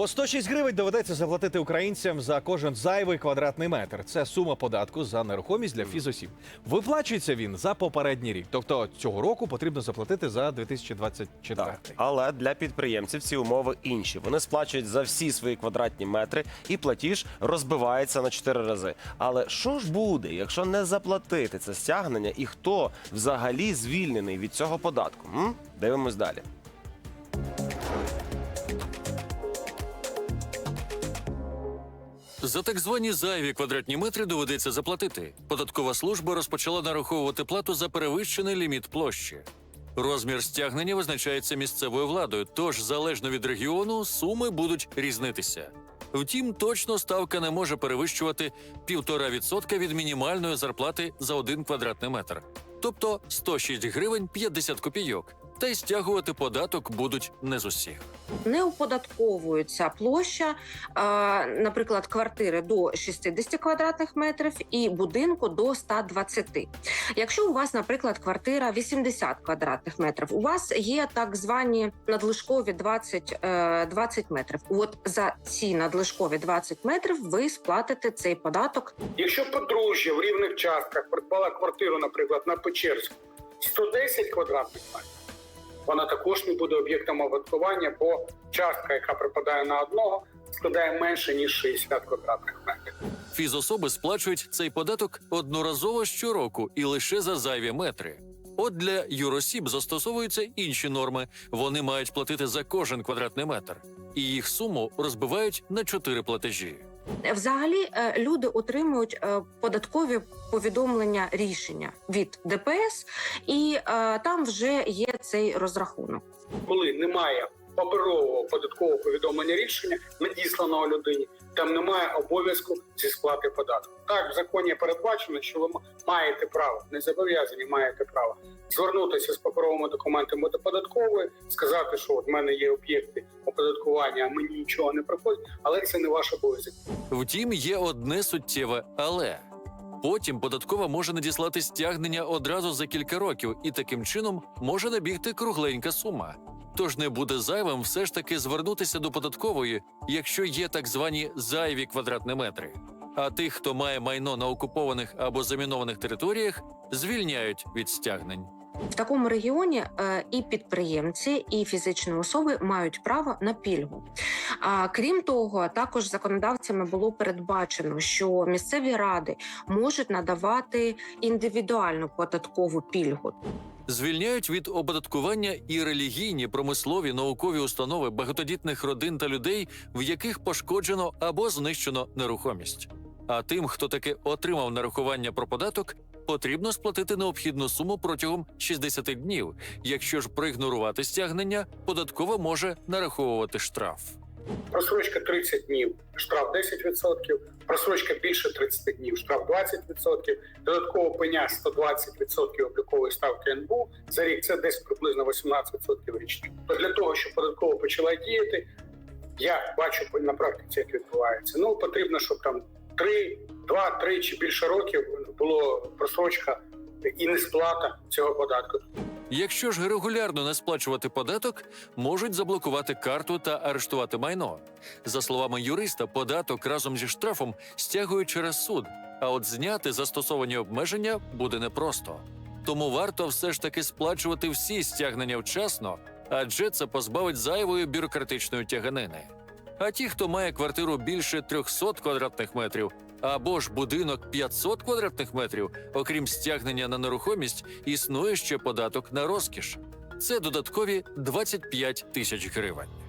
По 106 гривень доведеться заплатити українцям за кожен зайвий квадратний метр. Це сума податку за нерухомість для фізосіб. Виплачується він за попередній рік. Тобто цього року потрібно заплатити за 2024. Так, але для підприємців ці умови інші. Вони сплачують за всі свої квадратні метри, і платіж розбивається на 4 рази. Але що ж буде, якщо не заплатити це стягнення, і хто взагалі звільнений від цього податку? М? Дивимось далі. За так звані зайві квадратні метри доведеться заплатити. Податкова служба розпочала нараховувати плату за перевищений ліміт площі. Розмір стягнення визначається місцевою владою, тож залежно від регіону суми будуть різнитися. Втім, точно ставка не може перевищувати 1,5% від мінімальної зарплати за один квадратний метр, тобто 106 гривень 50 копійок. Та й стягувати податок будуть не з усіх. не оподатковується площа, наприклад, квартири до 60 квадратних метрів і будинку до 120. Якщо у вас, наприклад, квартира 80 квадратних метрів, у вас є так звані надлишкові 20, е, 20 метрів. От за ці надлишкові 20 метрів ви сплатите цей податок Якщо подружжя в рівних частках придбала квартиру, наприклад, на Печерську 110 квадратних метрів, вона також не буде об'єктом оподаткування, бо частка, яка припадає на одного, складає менше ніж 60 квадратних метрів. Фізособи сплачують цей податок одноразово щороку і лише за зайві метри. От для юросіб застосовуються інші норми. Вони мають платити за кожен квадратний метр, і їх суму розбивають на чотири платежі. Взагалі е, люди отримують е, податкові повідомлення рішення від ДПС, і е, там вже є цей розрахунок. Коли немає паперового податкового повідомлення рішення, надісланого людині, там немає обов'язку зі сплати податку. Так, в законі передбачено, що ви маєте право, не зобов'язані, маєте право звернутися з паперовими документами до податкової, сказати, що от в мене є об'єкти оподаткування, а мені нічого не приходить, але це не ваш обов'язок. Втім, є одне суттєве але. Потім податкова може надіслати стягнення одразу за кілька років, і таким чином може набігти кругленька сума. Тож не буде зайвим все ж таки звернутися до податкової, якщо є так звані зайві квадратні метри. А тих, хто має майно на окупованих або замінованих територіях, звільняють від стягнень. В такому регіоні е, і підприємці, і фізичні особи мають право на пільгу. А крім того, також законодавцями було передбачено, що місцеві ради можуть надавати індивідуальну податкову пільгу. Звільняють від оподаткування і релігійні, промислові, наукові установи багатодітних родин та людей, в яких пошкоджено або знищено нерухомість. А тим, хто таки отримав нарахування про податок, потрібно сплатити необхідну суму протягом 60 днів. Якщо ж проігнорувати стягнення, податкова може нараховувати штраф. Просрочка 30 днів, штраф 10%, просрочка більше 30 днів, штраф 20%, додатково пеня 120% облікової ставки НБУ за рік це десь приблизно 18% річних. То для того, щоб податкова почала діяти, я бачу на практиці, як відбувається. Ну потрібно, щоб там 3, 2, 3 чи більше років було просрочка і несплата цього податку. Якщо ж регулярно не сплачувати податок, можуть заблокувати карту та арештувати майно. За словами юриста, податок разом зі штрафом стягують через суд, а от зняти застосовані обмеження буде непросто. Тому варто все ж таки сплачувати всі стягнення вчасно, адже це позбавить зайвої бюрократичної тяганини. А ті, хто має квартиру більше 300 квадратних метрів або ж будинок 500 квадратних метрів, окрім стягнення на нерухомість, існує ще податок на розкіш. Це додаткові 25 тисяч гривень.